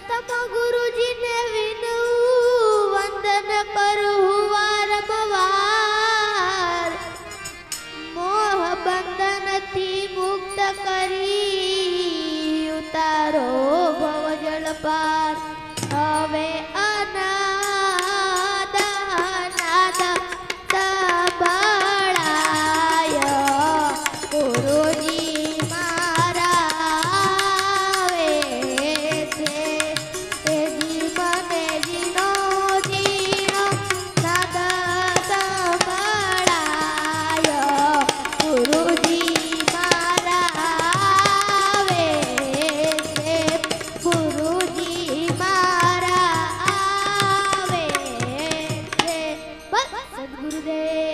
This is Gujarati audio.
પ્રથમ ગુરુજીને વિનવું વંદન કરું વારંવાર મોહ બંધનથી મુક્ત કરી ઉતારો ભવજળ પાર सदगुरुदेव